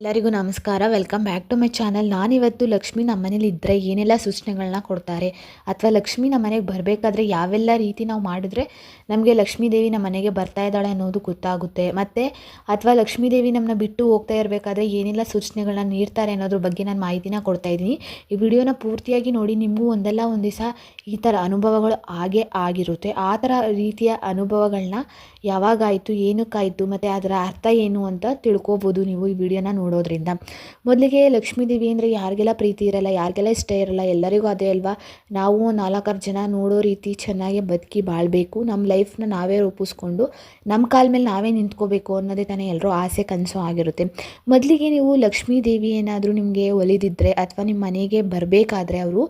ಎಲ್ಲರಿಗೂ ನಮಸ್ಕಾರ. Welcome back to my channel ನಾನಿವತ್ತು ಲಕ್ಷ್ಮಿ ನಮ್ಮ ಮನೇಲಿ ಇದ್ದರೆ ಏನೆಲ್ಲ ಸೂಚನೆಗಳನ್ನ ಕೊಡ್ತಾರೆ ಅಥವಾ ಲಕ್ಷ್ಮಿ ನಮ್ಮ ಮನೆಗೆ ಬರಬೇಕಾದ್ರೆ ಯಾವೆಲ್ಲ ರೀತಿ ನಾವು ಮಾಡಿದ್ರೆ ನಮಗೆ ಲಕ್ಷ್ಮೀ ದೇವಿ ನಮ್ಮ ಮನೆಗೆ ಬರ್ತಾ ಇದ್ದಾಳೆ ಅನ್ನೋದು ಗೊತ್ತಾಗುತ್ತೆ. ಮತ್ತು ಅಥವಾ ಲಕ್ಷ್ಮೀ ದೇವಿ ನಮ್ಮನ್ನ ಬಿಟ್ಟು ಹೋಗ್ತಾ ಇರಬೇಕಾದ್ರೆ ಏನೆಲ್ಲ ಸೂಚನೆಗಳನ್ನ ನೀಡ್ತಾರೆ ಅನ್ನೋದ್ರ ಬಗ್ಗೆ ನಾನು ಮಾಹಿತಿನ ಕೊಡ್ತಾ ಇದ್ದೀನಿ. ಈ ವಿಡಿಯೋನ ಪೂರ್ತಿಯಾಗಿ ನೋಡಿ ನಿಮಗೂ ಒಂದಲ್ಲ ಒಂದು ದಿವಸ ಈ ಥರ ಅನುಭವಗಳು ಹಾಗೆ ಆಗಿರುತ್ತೆ. ಆ ಥರ ರೀತಿಯ ಅನುಭವಗಳನ್ನ ಯಾವಾಗಾಯಿತು ಏನಕ್ಕಾಯಿತು, ಮತ್ತು ಅದರ ಅರ್ಥ ಏನು ಅಂತ ತಿಳ್ಕೊಬೋದು ನೀವು ಈ ವಿಡಿಯೋನ ನೋಡೋದ್ರಿಂದ. ಮೊದಲಿಗೆ ಲಕ್ಷ್ಮೀ ದೇವಿ ಅಂದರೆ ಯಾರಿಗೆಲ್ಲ ಪ್ರೀತಿ ಇರಲ್ಲ, ಯಾರಿಗೆಲ್ಲ ಇಷ್ಟ ಇರಲ್ಲ, ಎಲ್ಲರಿಗೂ ಅದೇ ಅಲ್ವಾ? ನಾವು ನಾಲ್ಕಾರು ಜನ ನೋಡೋ ರೀತಿ ಚೆನ್ನಾಗಿ ಬದುಕಿ ಬಾಳಬೇಕು. ನಮ್ಮ ಲೈಫ್ನ ನಾವೇ ರೂಪಿಸ್ಕೊಂಡು ನಮ್ಮ ಕಾಲ ಮೇಲೆ ನಾವೇ ನಿಂತ್ಕೋಬೇಕು ಅನ್ನೋದೇ ತಾನೇ ಎಲ್ಲರೂ ಆಸೆ ಕನಸು ಆಗಿರುತ್ತೆ. ಮೊದಲಿಗೆ ನೀವು ಲಕ್ಷ್ಮೀ ದೇವಿ ಏನಾದರೂ ನಿಮಗೆ ಒಲಿದಿದ್ದರೆ ಅಥವಾ ನಿಮ್ಮ ಮನೆಗೆ ಬರಬೇಕಾದ್ರೆ ಅವರು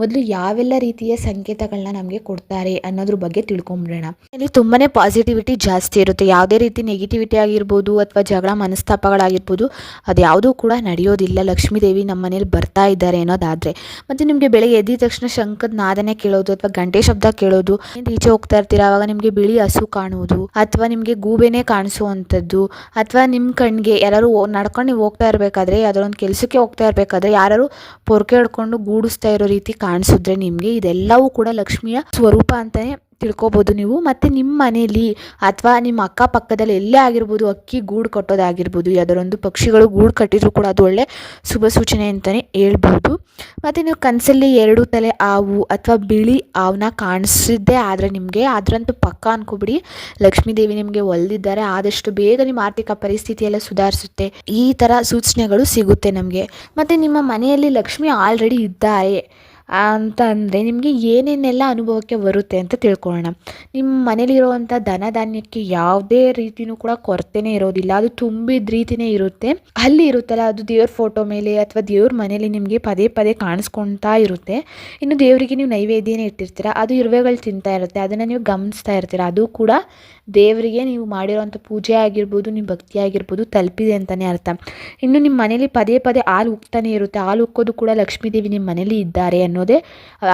ಮೊದಲು ಯಾವೆಲ್ಲ ರೀತಿಯ ಸಂಕೇತಗಳನ್ನ ನಮಗೆ ಕೊಡ್ತಾರೆ ಅನ್ನೋದ್ರ ಬಗ್ಗೆ ತಿಳ್ಕೊಂಬಿಡೋಣ. ಇಲ್ಲಿ ತುಂಬಾ ಪಾಸಿಟಿವಿಟಿ ಜಾಸ್ತಿ ಇರುತ್ತೆ. ಯಾವುದೇ ರೀತಿ ನೆಗೆಟಿವಿಟಿ ಆಗಿರ್ಬೋದು ಅಥವಾ ಜಗಳ ಮನಸ್ತಾಪಗಳಾಗಿರ್ಬೋದು ಅದು ಯಾವುದೂ ಕೂಡ ನಡೆಯೋದಿಲ್ಲ. ಲಕ್ಷ್ಮೀದೇವಿ ನಮ್ಮ ಮನೇಲಿ ಬರ್ತಾ ಇದ್ದಾರೆ ಅನ್ನೋದಾದರೆ. ಮತ್ತು ನಿಮಗೆ ಬೆಳಗ್ಗೆ ಎದ್ದಿದ ತಕ್ಷಣ ಶಂಖದ ನಾದನೆ ಕೇಳೋದು ಅಥವಾ ಗಂಟೆ ಶಬ್ದ ಕೇಳೋದು ಈಚೆ ಹೋಗ್ತಾ ಇರ್ತೀರಾ? ಆವಾಗ ನಿಮಗೆ ಬಿಳಿ ಹಸು ಕಾಣುವುದು ಅಥವಾ ನಿಮಗೆ ಗೂಬೆನೇ ಕಾಣಿಸುವಂಥದ್ದು ಅಥವಾ ನಿಮ್ಮ ಕಣ್ಣಿಗೆ ಯಾರು ನಡ್ಕೊಂಡು ನೀವು ಹೋಗ್ತಾ ಇರಬೇಕಾದ್ರೆ ಯಾವ್ದಾರೊಂದು ಕೆಲಸಕ್ಕೆ ಹೋಗ್ತಾ ಇರಬೇಕಾದ್ರೆ ಯಾರು ಪೊರ್ಕೆ ಹಿಡ್ಕೊಂಡು ಗೂಡಿಸ್ತಾ ಇರೋ ರೀತಿ ಕಾಣಿಸಿದ್ರೆ ನಿಮಗೆ ಇದೆಲ್ಲವೂ ಕೂಡ ಲಕ್ಷ್ಮಿಯ ಸ್ವರೂಪ ಅಂತಲೇ ತಿಳ್ಕೊಬೋದು ನೀವು. ಮತ್ತು ನಿಮ್ಮ ಮನೇಲಿ ಅಥವಾ ನಿಮ್ಮ ಅಕ್ಕಪಕ್ಕದಲ್ಲಿ ಎಲ್ಲೇ ಆಗಿರ್ಬೋದು ಅಕ್ಕಿ ಗೂಡು ಕಟ್ಟೋದಾಗಿರ್ಬೋದು, ಯಾವ್ದಾರೊಂದು ಪಕ್ಷಿಗಳು ಗೂಡು ಕಟ್ಟಿದ್ರು ಕೂಡ ಅದು ಒಳ್ಳೆ ಶುಭ ಸೂಚನೆ ಅಂತಲೇ ಹೇಳ್ಬೋದು. ಮತ್ತು ನೀವು ಕನಸಲ್ಲಿ ಎರಡು ತಲೆ ಹಾವು ಅಥವಾ ಬಿಳಿ ಹಾವನ್ನ ಕಾಣಿಸಿದ್ದೇ ಆದರೆ ನಿಮಗೆ, ಅದರಂತೂ ಪಕ್ಕ ಅನ್ಕೋಬಿಡಿ. ಲಕ್ಷ್ಮೀ ದೇವಿ ನಿಮಗೆ ಒಲ್ದಿದ್ದಾರೆ, ಆದಷ್ಟು ಬೇಗ ನಿಮ್ಮ ಆರ್ಥಿಕ ಪರಿಸ್ಥಿತಿ ಎಲ್ಲ ಸುಧಾರಿಸುತ್ತೆ. ಈ ಥರ ಸೂಚನೆಗಳು ಸಿಗುತ್ತೆ ನಮಗೆ. ಮತ್ತು ನಿಮ್ಮ ಮನೆಯಲ್ಲಿ ಲಕ್ಷ್ಮಿ ಆಲ್ರೆಡಿ ಇದ್ದಾರೆ. ಅಂತ ಅಂದರೆ ನಿಮಗೆ ಏನೇನೆಲ್ಲ ಅನುಭವಕ್ಕೆ ಬರುತ್ತೆ ಅಂತ ತಿಳ್ಕೊಳ್ಳೋಣ. ನಿಮ್ಮ ಮನೇಲಿರುವಂಥ ಧನ ಧಾನ್ಯಕ್ಕೆ ಯಾವುದೇ ರೀತಿಯೂ ಕೂಡ ಕೊರತೆನೇ ಇರೋದಿಲ್ಲ. ಅದು ತುಂಬಿದ ರೀತಿಯೇ ಇರುತ್ತೆ. ಅಲ್ಲಿ ಇರುತ್ತಲ್ಲ, ಅದು ದೇವ್ರ ಫೋಟೋ ಮೇಲೆ ಅಥವಾ ದೇವ್ರ ಮನೇಲಿ ನಿಮಗೆ ಪದೇ ಪದೇ ಕಾಣಿಸ್ಕೊತಾ ಇರುತ್ತೆ. ಇನ್ನು ದೇವರಿಗೆ ನೀವು ನೈವೇದ್ಯನೇ ಇಟ್ಟಿರ್ತೀರ, ಅದು ಇರುವೆಗಳು ತಿಂತಾ ಇರುತ್ತೆ, ಅದನ್ನು ನೀವು ಗಮನಿಸ್ತಾ ಇರ್ತೀರ. ಅದು ಕೂಡ ದೇವರಿಗೆ ನೀವು ಮಾಡಿರೋವಂಥ ಪೂಜೆ ಆಗಿರ್ಬೋದು ನಿಮ್ಮ ಭಕ್ತಿ ಆಗಿರ್ಬೋದು ತಲುಪಿದೆ ಅಂತಲೇ ಅರ್ಥ. ಇನ್ನು ನಿಮ್ಮ ಮನೇಲಿ ಪದೇ ಪದೇ ಹಾಲು ಉಕ್ತಾನೆ ಇರುತ್ತೆ. ಹಾಲು ಉಕ್ಕೋದು ಕೂಡ ಲಕ್ಷ್ಮೀದೇವಿ ನಿಮ್ಮ ಮನೇಲಿ ಇದ್ದಾರೆ ಅನ್ನೋದೇ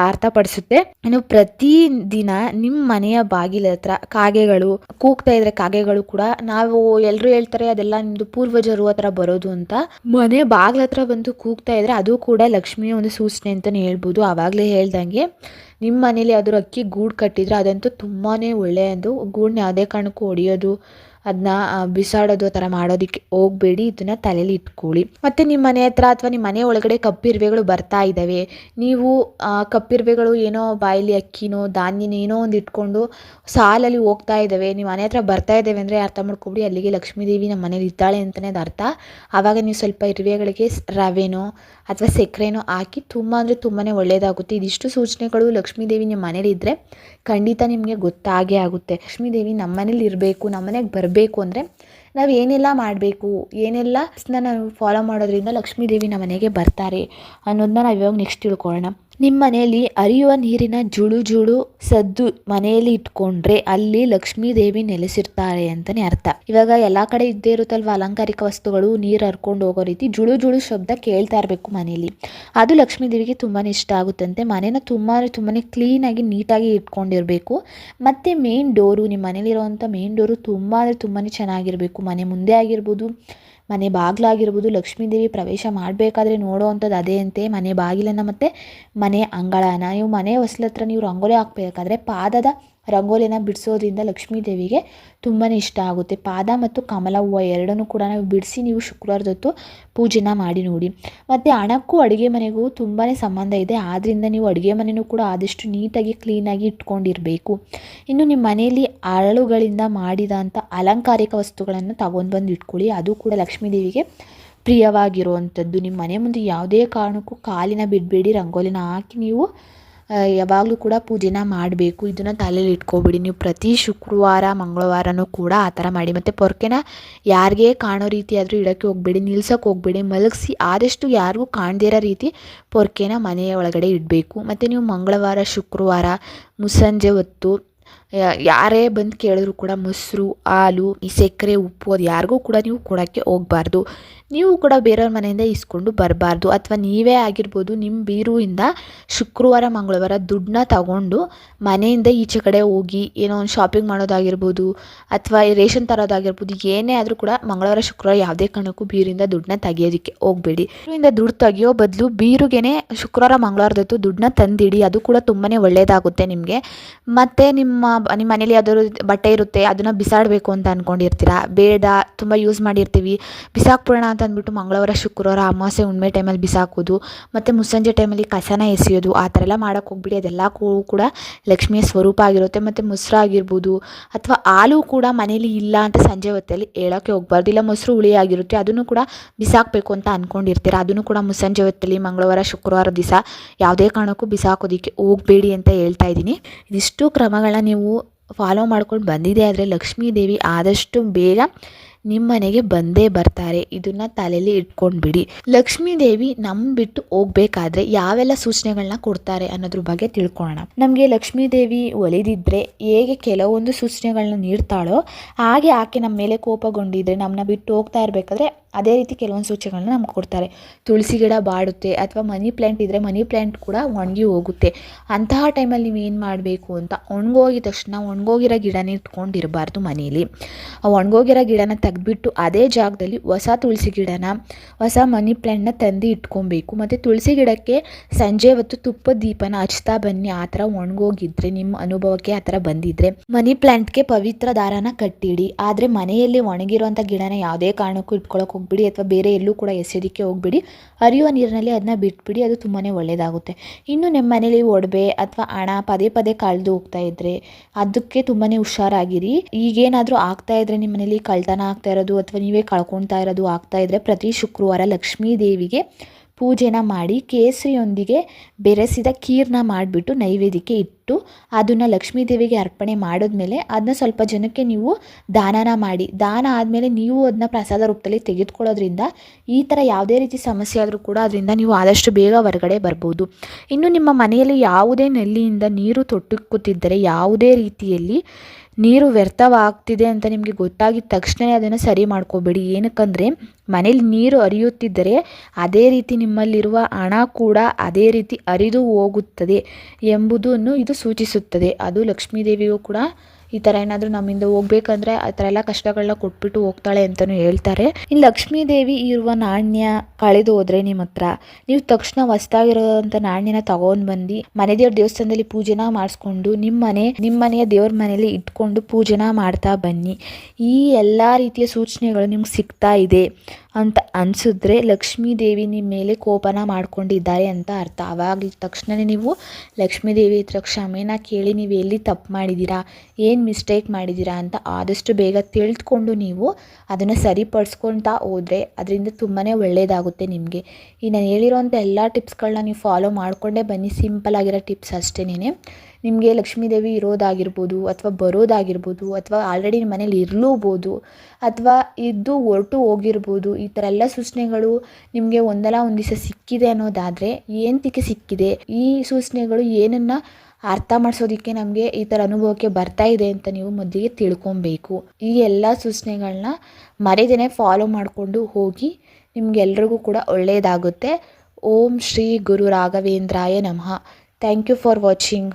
ಅರ್ಥಪಡಿಸುತ್ತೆ. ಇನ್ನು ಪ್ರತಿ ದಿನ ನಿಮ್ಮ ಮನೆಯ ಬಾಗಿಲ ಹತ್ರ ಕಾಗೆಗಳು, ಕೂಗ್ತಾ ಇದ್ರೆ ಕಾಗೆಗಳು ಕೂಡ ನಾವು ಎಲ್ಲರೂ ಹೇಳ್ತಾರೆ ಅದೆಲ್ಲ ನಿಮ್ದು ಪೂರ್ವಜರು ಹತ್ರ ಬರೋದು ಅಂತ. ಮನೆ ಬಾಗಿಲ ಹತ್ರ ಬಂದು ಕೂಗ್ತಾ ಇದ್ರೆ ಅದು ಕೂಡ ಲಕ್ಷ್ಮಿಯ ಒಂದು ಸೂಚನೆ ಅಂತಾನೆ ಹೇಳ್ಬೋದು. ಆವಾಗಲೇ ಹೇಳ್ದಂಗೆ ನಿಮ್ಮ ಮನೇಲಿ ಯಾವ್ದಾದ್ರು ಅಕ್ಕಿ ಗೂಡು ಕಟ್ಟಿದ್ರೆ ಅದಂತೂ ತುಂಬಾ ಒಳ್ಳೆಯದು. ಗೂಡನ್ನ ಯಾವುದೇ ಕಾರಣಕ್ಕೂ ಹೊಡಿಯೋದು ಅದನ್ನ ಬಿಸಾಡೋದು ಆ ಥರ ಮಾಡೋದಕ್ಕೆ ಹೋಗಬೇಡಿ, ಇದನ್ನು ತಲೆಯಲ್ಲಿ ಇಟ್ಕೊಳ್ಳಿ. ಮತ್ತು ನಿಮ್ಮ ಮನೆ ಹತ್ರ ಅಥವಾ ನಿಮ್ಮ ಮನೆ ಒಳಗಡೆ ಕಪ್ಪಿರುವೆಗಳು ಬರ್ತಾ ಇದ್ದಾವೆ ನೀವು ಕಪ್ಪಿರುವೆಗಳು ಏನೋ ಬಾಯಲ್ಲಿ ಅಕ್ಕಿನೋ, ಧಾನ್ಯನೋ ಏನೋ ಒಂದು ಇಟ್ಕೊಂಡು ಸಾಲಲ್ಲಿ ಹೋಗ್ತಾ ಇದ್ದಾವೆ ನಿಮ್ಮ ಮನೆ ಹತ್ರ ಬರ್ತಾ ಇದ್ದಾವೆ ಅಂದರೆ ಅರ್ಥ ಮಾಡ್ಕೊಬಿಡಿ, ಅಲ್ಲಿಗೆ ಲಕ್ಷ್ಮೀದೇವಿ ನಮ್ಮ ಮನೇಲಿ ಇದ್ದಾಳೆ ಅಂತಲೇ ಅದು ಅರ್ಥ. ಆವಾಗ ನೀವು ಸ್ವಲ್ಪ ಇರುವೆಗಳಿಗೆ ರವೆನೋ ಅಥವಾ ಸಕ್ಕರೆನೋ ಹಾಕಿ ತುಂಬ ಅಂದರೆ ತುಂಬಾ ಒಳ್ಳೆಯದಾಗುತ್ತೆ ಇದಿಷ್ಟು ಸೂಚನೆಗಳು ಲಕ್ಷ್ಮೀದೇವಿ ನಿಮ್ಮ ಮನೇಲಿ ಇದ್ದರೆ ಖಂಡಿತ ನಿಮಗೆ ಗೊತ್ತಾಗೇ ಆಗುತ್ತೆ. ಲಕ್ಷ್ಮೀದೇವಿ ನಮ್ಮ ಮನೇಲಿ ಇರಬೇಕು ನಮ್ಮ ಮನೆಗೆ ಬರಬೇಕು ಅಂದರೆ ನಾವು ಏನೆಲ್ಲ ಮಾಡಬೇಕು, ಏನೆಲ್ಲ ನಾವು ಫಾಲೋ ಮಾಡೋದ್ರಿಂದ ಲಕ್ಷ್ಮೀ ದೇವಿ ನಮ್ಮ ಮನೆಗೆ ಬರ್ತಾರೆ ಅನ್ನೋದನ್ನ ನಾವು ಇವಾಗ ನೆಕ್ಸ್ಟ್ ತಿಳ್ಕೊಳ್ಳೋಣ. ನಿಮ್ಮ ಮನೆಯಲ್ಲಿ ಹರಿಯುವ ನೀರಿನ ಜುಳು ಜುಳು ಸದ್ದು ಮನೆಯಲ್ಲಿ ಇಟ್ಕೊಂಡ್ರೆ ಅಲ್ಲಿ ಲಕ್ಷ್ಮೀ ದೇವಿ ನೆಲೆಸಿರ್ತಾರೆ ಅಂತಾನೆ ಅರ್ಥ. ಇವಾಗ ಎಲ್ಲಾ ಕಡೆ ಇದ್ದೇ ಇರುತ್ತಲ್ವ ಅಲಂಕಾರಿಕ ವಸ್ತುಗಳು, ನೀರು ಹರ್ಕೊಂಡು ಹೋಗೋ ರೀತಿ ಜುಳು ಜುಳು ಶಬ್ದ ಕೇಳ್ತಾ ಇರಬೇಕು ಮನೆಯಲ್ಲಿ ಅದು ಲಕ್ಷ್ಮೀ ದೇವಿಗೆ ತುಂಬಾ ಇಷ್ಟ ಆಗುತ್ತಂತೆ. ಮನೇನ ತುಂಬಾ ತುಂಬಾ ಕ್ಲೀನಾಗಿ ನೀಟಾಗಿ ಇಟ್ಕೊಂಡಿರಬೇಕು. ಮತ್ತು ಮೇನ್ ಡೋರು ನಿಮ್ಮ ಮನೇಲಿರುವಂಥ ಮೇನ್ ಡೋರು ತುಂಬ ಅಂದರೆ ತುಂಬಾ ಚೆನ್ನಾಗಿರಬೇಕು. ಮನೆ ಮುಂದೆ ಆಗಿರ್ಬೋದು ಮನೆ ಬಾಗಿಲಾಗಿರ್ಬೋದು, ಲಕ್ಷ್ಮೀ ದೇವಿ ಪ್ರವೇಶ ಮಾಡಬೇಕಾದ್ರೆ ನೋಡೋ ಅಂಥದ್ದು ಅದೇ ಅಂತೆ. ಮನೆ ಬಾಗಿಲನ್ನು ಮತ್ತು ಮನೆ ಅಂಗಳನ ನೀವು ಮನೆ ಹೊಸ್ಲತ್ರ ನೀವು ರಂಗೋಲಿ ಹಾಕ್ಬೇಕಾದ್ರೆ ಪಾದದ ರಂಗೋಲಿನ ಬಿಡಿಸೋದ್ರಿಂದ ಲಕ್ಷ್ಮೀ ದೇವಿಗೆ ತುಂಬಾ ಇಷ್ಟ ಆಗುತ್ತೆ. ಪಾದ ಮತ್ತು ಕಮಲ ಹೂವು ಎರಡನ್ನೂ ಕೂಡ ನಾವು ಬಿಡಿಸಿ ನೀವು ಶುಕ್ರವಾರದೊತ್ತು ಪೂಜೆನ ಮಾಡಿ ನೋಡಿ. ಮತ್ತು ಹಣಕ್ಕೂ ಅಡುಗೆ ಮನೆಗೂ ತುಂಬಾ ಸಂಬಂಧ ಇದೆ. ಆದ್ದರಿಂದ ನೀವು ಅಡುಗೆ ಮನೆಯೂ ಕೂಡ ಆದಷ್ಟು ನೀಟಾಗಿ, ಕ್ಲೀನಾಗಿ ಇಟ್ಕೊಂಡಿರಬೇಕು. ಇನ್ನು ನಿಮ್ಮ ಮನೆಯಲ್ಲಿ ಅರಳುಗಳಿಂದ ಮಾಡಿದಂಥ ಅಲಂಕಾರಿಕ ವಸ್ತುಗಳನ್ನು ತಗೊಂಡು ಬಂದು ಇಟ್ಕೊಳ್ಳಿ. ಅದು ಕೂಡ ಲಕ್ಷ್ಮೀ ದೇವಿಗೆ ಪ್ರಿಯವಾಗಿರುವಂಥದ್ದು ನಿಮ್ಮ ಮನೆ ಮುಂದೆ ಯಾವುದೇ ಕಾರಣಕ್ಕೂ ಕಾಲಿನ ಬಿಡಬೇಡಿ. ರಂಗೋಲಿನ ಹಾಕಿ ನೀವು ಯಾವಾಗಲೂ ಕೂಡ ಪೂಜೆನ ಮಾಡಬೇಕು. ಇದನ್ನು ತಲೆಯಲ್ಲಿ ಇಟ್ಕೊಬಿಡಿ. ನೀವು ಪ್ರತಿ ಶುಕ್ರವಾರ, ಮಂಗಳವಾರನೂ ಕೂಡ ಆ ಥರ ಮಾಡಿ. ಮತ್ತು ಪೊರ್ಕೆನ ಯಾರಿಗೆ ಕಾಣೋ ರೀತಿ ಆದರೂ ಇಡೋಕ್ಕೆ ಹೋಗಬೇಡಿ. ನಿಲ್ಸೋಕೆ ಹೋಗಬೇಡಿ. ಮಲಗಿಸಿ ಆದಷ್ಟು ಯಾರಿಗೂ ಕಾಣದೇ ಇರೋ ರೀತಿ ಪೊರ್ಕೆನ ಮನೆಯ ಒಳಗಡೆ ಇಡಬೇಕು. ಮತ್ತು ನೀವು ಮಂಗಳವಾರ, ಶುಕ್ರವಾರ, ಮುಸ್ಸಂಜೆ ಹೊತ್ತು ಯಾರೇ ಬಂದು ಕೇಳಿದ್ರು ಕೂಡ ಮೊಸರು, ಹಾಲು, ಈ ಸಕ್ಕರೆ, ಉಪ್ಪು ಅದು ಯಾರಿಗೂ ಕೂಡ ನೀವು ಕೊಡೋಕ್ಕೆ ಹೋಗಬಾರ್ದು. ನೀವು ಕೂಡ ಬೇರೆಯವ್ರ ಮನೆಯಿಂದ ಇಸ್ಕೊಂಡು ಬರಬಾರ್ದು ಅಥವಾ ನೀವೇ ಆಗಿರ್ಬೋದು ನಿಮ್ಮ ಬೀರುವಿಂದ ಶುಕ್ರವಾರ, ಮಂಗಳವಾರ ದುಡ್ಡನ್ನ ತಗೊಂಡು ಮನೆಯಿಂದ ಈಚೆ ಕಡೆ ಹೋಗಿ ಏನೋ ಒಂದು ಶಾಪಿಂಗ್ ಮಾಡೋದಾಗಿರ್ಬೋದು ಅಥವಾ ರೇಷನ್ ತರೋದಾಗಿರ್ಬೋದು, ಏನೇ ಆದರೂ ಕೂಡ ಮಂಗಳವಾರ, ಶುಕ್ರವಾರ ಯಾವುದೇ ಕಾರಣಕ್ಕೂ ಬೀರಿಂದ ದುಡ್ಡನ್ನ ತೆಗೆಯೋದಕ್ಕೆ ಹೋಗಬೇಡಿ. ಬೀರುವಿಂದ ದುಡ್ಡು ತೆಗೆಯೋ ಬದಲು ಬೀರುಗೆನೆ ಶುಕ್ರವಾರ, ಮಂಗಳವಾರದತ್ತು ದುಡ್ಡನ್ನ ತಂದಿಡಿ. ಅದು ಕೂಡ ತುಂಬಾ ಒಳ್ಳೆಯದಾಗುತ್ತೆ ನಿಮಗೆ. ಮತ್ತು ನಿಮ್ಮ ನಿಮ್ಮ ಮನೇಲಿ ಯಾವ್ದಾದ್ರು ಬಟ್ಟೆ ಇರುತ್ತೆ, ಅದನ್ನು ಬಿಸಾಡಬೇಕು ಅಂತ ಅಂದ್ಕೊಂಡಿರ್ತೀರಾ ಬೇಡ, ತುಂಬ ಯೂಸ್ ಮಾಡಿರ್ತೀವಿ. ಬಿಸಾಕ್ಬಿಡೋಣ ಅಂತ ಅಂದ್ಬಿಟ್ಟು ಮಂಗಳವಾರ, ಶುಕ್ರವಾರ, ಅಮಾವಾಸ್ಯೆ ಹುಣ್ಮೆ ಟೈಮಲ್ಲಿ ಬಿಸಾಕೋದು, ಮತ್ತು ಮುಸ್ಸಂಜೆ ಟೈಮಲ್ಲಿ ಕಸನ ಎಸೆಯೋದು, ಆ ಥರ ಎಲ್ಲ ಮಾಡೋಕ್ಕೆ ಹೋಗ್ಬಿಡಿ. ಅದೆಲ್ಲ ಕೂಡ ಲಕ್ಷ್ಮಿಯ ಸ್ವರೂಪ ಆಗಿರುತ್ತೆ. ಮತ್ತು ಮೊಸರು ಆಗಿರ್ಬೋದು ಅಥವಾ ಹಾಲು ಕೂಡ ಮನೇಲಿ ಇಲ್ಲ ಅಂತ ಸಂಜೆ ಹೊತ್ತಲ್ಲಿ ಹೇಳೋಕ್ಕೆ ಹೋಗ್ಬಾರ್ದು. ಇಲ್ಲ ಮೊಸರು ಹುಳಿ ಆಗಿರುತ್ತೆ, ಅದನ್ನು ಕೂಡ ಬಿಸಾಕಬೇಕು ಅಂತ ಅಂದ್ಕೊಂಡಿರ್ತೀರ ಅದನ್ನು ಕೂಡ ಮುಸ್ಸಂಜೆ ಹೊತ್ತಲ್ಲಿ, ಮಂಗಳವಾರ, ಶುಕ್ರವಾರ ದಿವಸ ಯಾವುದೇ ಕಾರಣಕ್ಕೂ ಬಿಸಾಕೋದಕ್ಕೆ ಹೋಗಬೇಡಿ ಅಂತ ಹೇಳ್ತಾ ಇದ್ದೀನಿ. ಇದಿಷ್ಟು ಕ್ರಮಗಳನ್ನ ನೀವು ಫಾಲೋ ಮಾಡ್ಕೊಂಡು ಬಂದಿದೆ ಆದರೆ ಲಕ್ಷ್ಮೀ ದೇವಿ ಆದಷ್ಟು ಬೇಗ ನಿಮ್ಮ ಮನೆಗೆ ಬಂದೇ ಬರ್ತಾರೆ. ಇದನ್ನ ತಲೆಯಲ್ಲಿ ಇಟ್ಕೊಂಡ್ಬಿಡಿ. ಲಕ್ಷ್ಮೀ ದೇವಿ ನಮ್ಮ ಬಿಟ್ಟು ಹೋಗ್ಬೇಕಾದ್ರೆ ಯಾವೆಲ್ಲ ಸೂಚನೆಗಳನ್ನ ಕೊಡ್ತಾರೆ ಅನ್ನೋದ್ರ ಬಗ್ಗೆ ತಿಳ್ಕೊಳ್ಳೋಣ ನಮಗೆ ಲಕ್ಷ್ಮೀ ದೇವಿ ಒಲಿದಿದ್ರೆ ಹೇಗೆ ಕೆಲವೊಂದು ಸೂಚನೆಗಳನ್ನ ನೀಡ್ತಾಳೋ ಹಾಗೆ ಆಕೆ ನಮ್ಮ ಮೇಲೆ ಕೋಪಗೊಂಡಿದ್ರೆ ನಮ್ಮನ್ನ ಬಿಟ್ಟು ಹೋಗ್ತಾ ಇರಬೇಕಾದ್ರೆ ಅದೇ ರೀತಿ ಕೆಲವೊಂದು ಸೂಚನೆಗಳನ್ನ ನಮ್ಗೆ ಕೊಡ್ತಾರೆ. ತುಳಸಿ ಗಿಡ ಬಾಡುತ್ತೆ ಅಥವಾ ಮನಿ ಪ್ಲ್ಯಾಂಟ್ ಇದ್ದರೆ ಮನಿ ಪ್ಲ್ಯಾಂಟ್ ಕೂಡ ಒಣಗಿ ಹೋಗುತ್ತೆ. ಅಂತಹ ಟೈಮಲ್ಲಿ ನೀವು ಏನು ಮಾಡಬೇಕು ಅಂತ ಒಣಗೋಗಿದ ತಕ್ಷಣ ಒಣಗೋಗಿರೋ ಗಿಡನ ಇಟ್ಕೊಂಡಿರಬಾರ್ದು ಮನೇಲಿ. ಆ ಒಣಗೋಗಿರೋ ಗಿಡನ ತೆಗೆದ್ಬಿಟ್ಟು ಅದೇ ಜಾಗದಲ್ಲಿ ಹೊಸ ತುಳಸಿ ಗಿಡನ, ಹೊಸ ಮನಿ ಪ್ಲ್ಯಾಂಟ್ನ ತಂದು ಇಟ್ಕೊಬೇಕು. ಮತ್ತು ತುಳಸಿ ಗಿಡಕ್ಕೆ ಸಂಜೆ ಹೊತ್ತು ತುಪ್ಪ ದೀಪನ ಹಚ್ತಾ ಬನ್ನಿ, ಆ ಥರ ಒಣಗೋಗಿದ್ರೆ, ನಿಮ್ಮ ಅನುಭವಕ್ಕೆ ಆ ಥರ ಬಂದಿದ್ರೆ. ಮನಿ ಪ್ಲ್ಯಾಂಟ್ಗೆ ಪವಿತ್ರ ದಾರನ ಕಟ್ಟಿಡಿ. ಆದರೆ ಮನೆಯಲ್ಲಿ ಒಣಗಿರುವಂಥ ಗಿಡನ ಯಾವುದೇ ಕಾರಣಕ್ಕೂ ಇಟ್ಕೊಳಕ್ಕೆ ಹೋಗ್ಬಿಡಿ ಅಥವಾ ಬೇರೆ ಎಲ್ಲೂ ಕೂಡ ಎಸೆಯೋದಕ್ಕೆ ಹೋಗ್ಬಿಡಿ. ಹರಿಯುವ ನೀರಿನಲ್ಲಿ ಅದನ್ನ ಬಿಟ್ಬಿಡಿ, ಅದು ತುಂಬಾ ಒಳ್ಳೆಯದಾಗುತ್ತೆ ಇನ್ನು ನಿಮ್ಮ ಮನೇಲಿ ಒಡವೆ ಅಥವಾ ಹಣ ಪದೇ ಪದೇ ಕಳೆದು ಹೋಗ್ತಾ ಇದ್ರೆ ಅದಕ್ಕೆ ತುಂಬಾ ಹುಷಾರಾಗಿರಿ. ಈಗೇನಾದರೂ ಆಗ್ತಾ ಇದ್ರೆ ನಿಮ್ಮ ಮನೇಲಿ ಕಳ್ತನ ಆಗ್ತಾ ಇರೋದು ಅಥವಾ ನೀವೇ ಕಳ್ಕೊಳ್ತಾ ಇರೋದು ಆಗ್ತಾ ಇದ್ರೆ ಪ್ರತಿ ಶುಕ್ರವಾರ ಲಕ್ಷ್ಮೀ ದೇವಿಗೆ ಪೂಜೆನ ಮಾಡಿ ಕೇಸರಿಯೊಂದಿಗೆ ಬೆರೆಸಿದ ಖೀರನ್ನ ಮಾಡಿಬಿಟ್ಟು ನೈವೇದ್ಯಕ್ಕೆ ಇಟ್ಟು ಅದನ್ನು ಲಕ್ಷ್ಮೀ ದೇವಿಗೆ ಅರ್ಪಣೆ ಮಾಡಿದ್ಮೇಲೆ ಅದನ್ನ ಸ್ವಲ್ಪ ಜನಕ್ಕೆ ನೀವು ದಾನನ ಮಾಡಿ. ದಾನ ಆದಮೇಲೆ ನೀವು ಅದನ್ನ ಪ್ರಸಾದ ರೂಪದಲ್ಲಿ ತೆಗೆದುಕೊಳ್ಳೋದ್ರಿಂದ ಈ ಥರ ಯಾವುದೇ ರೀತಿ ಸಮಸ್ಯೆ ಆದರೂ ಕೂಡ ಅದರಿಂದ ನೀವು ಆದಷ್ಟು ಬೇಗ ಹೊರಗಡೆ ಬರ್ಬೋದು. ಇನ್ನು ನಿಮ್ಮ ಮನೆಯಲ್ಲಿ ಯಾವುದೇ ನೆಲ್ಲಿಯಿಂದ ನೀರು ತೊಟ್ಟುಕುತ್ತಿದ್ದರೆ ಯಾವುದೇ ರೀತಿಯಲ್ಲಿ ನೀರು ವ್ಯರ್ಥವಾಗ್ತಿದೆ ಅಂತ ನಿಮಗೆ ಗೊತ್ತಾಗಿದ ತಕ್ಷಣವೇ ಅದನ್ನು ಸರಿ ಮಾಡ್ಕೋಬೇಡಿ. ಏನಕ್ಕಂದರೆ, ಮನೇಲಿ ನೀರು ಹರಿಯುತ್ತಿದ್ದರೆ ಅದೇ ರೀತಿ ನಿಮ್ಮಲ್ಲಿರುವ ಹಣ ಕೂಡ ಅದೇ ರೀತಿ ಹರಿದು ಹೋಗುತ್ತದೆ ಎಂಬುದನ್ನು ಇದು ಸೂಚಿಸುತ್ತದೆ. ಅದು ಲಕ್ಷ್ಮೀದೇವಿಗೂ ಕೂಡ ಈ ಥರ ಏನಾದರೂ ನಮ್ಮಿಂದ ಹೋಗ್ಬೇಕಂದ್ರೆ ಆ ಥರ ಎಲ್ಲ ಕಷ್ಟಗಳನ್ನ ಕೊಟ್ಬಿಟ್ಟು ಹೋಗ್ತಾಳೆ ಅಂತಲೂ ಹೇಳ್ತಾರೆ. ಇನ್ನು ಲಕ್ಷ್ಮೀ ದೇವಿ ಇರುವ ನಾಣ್ಯ ಕಳೆದು ಹೋದ್ರೆ ನಿಮ್ಮ ಹತ್ರ. ನೀವು ತಕ್ಷಣ ಹೊಸ್ದಾಗಿರೋಂಥ ನಾಣ್ಯನ ತಗೊಂಡು ಬಂದು ಮನೆ ದೇವ್ರ ದೇವಸ್ಥಾನದಲ್ಲಿ ಪೂಜೆನ ಮಾಡಿಸ್ಕೊಂಡು ನಿಮ್ಮ ಮನೆ ನಿಮ್ಮ ಮನೆಯ ದೇವ್ರ ಮನೆಯಲ್ಲಿ ಇಟ್ಕೊಂಡು ಪೂಜೆನ ಮಾಡ್ತಾ ಬನ್ನಿ. ಈ ಎಲ್ಲ ರೀತಿಯ ಸೂಚನೆಗಳು ನಿಮ್ಗೆ ಸಿಗ್ತಾ ಇದೆ ಅಂತ ಅನಿಸಿದ್ರೆ ಲಕ್ಷ್ಮೀ ದೇವಿ ನಿಮ್ಮ ಮೇಲೆ ಕೋಪನ ಮಾಡ್ಕೊಂಡಿದ್ದಾರೆ ಅಂತ ಅರ್ಥ. ಆವಾಗ ತಕ್ಷಣವೇ ನೀವು ಲಕ್ಷ್ಮೀ ದೇವಿ ಹತ್ರ ಕ್ಷಮೆನ ಕೇಳಿ ನೀವು ಎಲ್ಲಿ ತಪ್ಪು ಮಾಡಿದ್ದೀರಾ ಏನು ಮಿಸ್ಟೇಕ್ ಮಾಡಿದ್ದೀರಾ ಅಂತ ಆದಷ್ಟು ಬೇಗ ತಿಳಿದುಕೊಂಡು ನೀವು ಅದನ್ನು ಸರಿಪಡಿಸ್ಕೊಳ್ತಾ ಹೋದರೆ ಅದರಿಂದ ತುಂಬಾ ಒಳ್ಳೆಯದಾಗುತ್ತೆ ನಿಮಗೆ. ಈ ನಾನು ಹೇಳಿರೋಂಥ ಎಲ್ಲ ಟಿಪ್ಸ್ಗಳನ್ನ ನೀವು ಫಾಲೋ ಮಾಡಿಕೊಂಡೇ ಬನ್ನಿ. ಸಿಂಪಲ್ ಆಗಿರೋ ಟಿಪ್ಸ್ ಅಷ್ಟೇನೆ ನಿಮಗೆ ಲಕ್ಷ್ಮೀದೇವಿ ಇರೋದಾಗಿರ್ಬೋದು ಅಥವಾ ಬರೋದಾಗಿರ್ಬೋದು ಅಥವಾ ಆಲ್ರೆಡಿ ನಿಮ್ಮ ಮನೇಲಿ ಇರಲೂಬೋದು ಅಥವಾ ಇದ್ದು ಹೊರಟು ಹೋಗಿರ್ಬೋದು ಈ ಥರ ಎಲ್ಲ ಸೂಚನೆಗಳು ನಿಮಗೆ ಒಂದಲ್ಲ ಒಂದು ದಿವಸ ಸಿಕ್ಕಿದೆ ಅನ್ನೋದಾದರೆ ಏನಕ್ಕೆ ಸಿಕ್ಕಿದೆ? ಈ ಸೂಚನೆಗಳು ಏನನ್ನು ಅರ್ಥ ಮಾಡಿಸೋದಕ್ಕೆ ನಮಗೆ ಈ ಥರ ಅನುಭವಕ್ಕೆ ಬರ್ತಾ ಇದೆ ಅಂತ ನೀವು ಮೊದಲಿಗೆ ತಿಳ್ಕೊಬೇಕು. ಈ ಎಲ್ಲ ಸೂಚನೆಗಳನ್ನ ಮರೆದೇನೆ ಫಾಲೋ ಮಾಡಿಕೊಂಡು ಹೋಗಿ ನಿಮಗೆಲ್ರಿಗೂ ಕೂಡ ಒಳ್ಳೆಯದಾಗುತ್ತೆ ಓಂ ಶ್ರೀ ಗುರು ರಾಘವೇಂದ್ರಾಯ ನಮಃ. Thank you for watching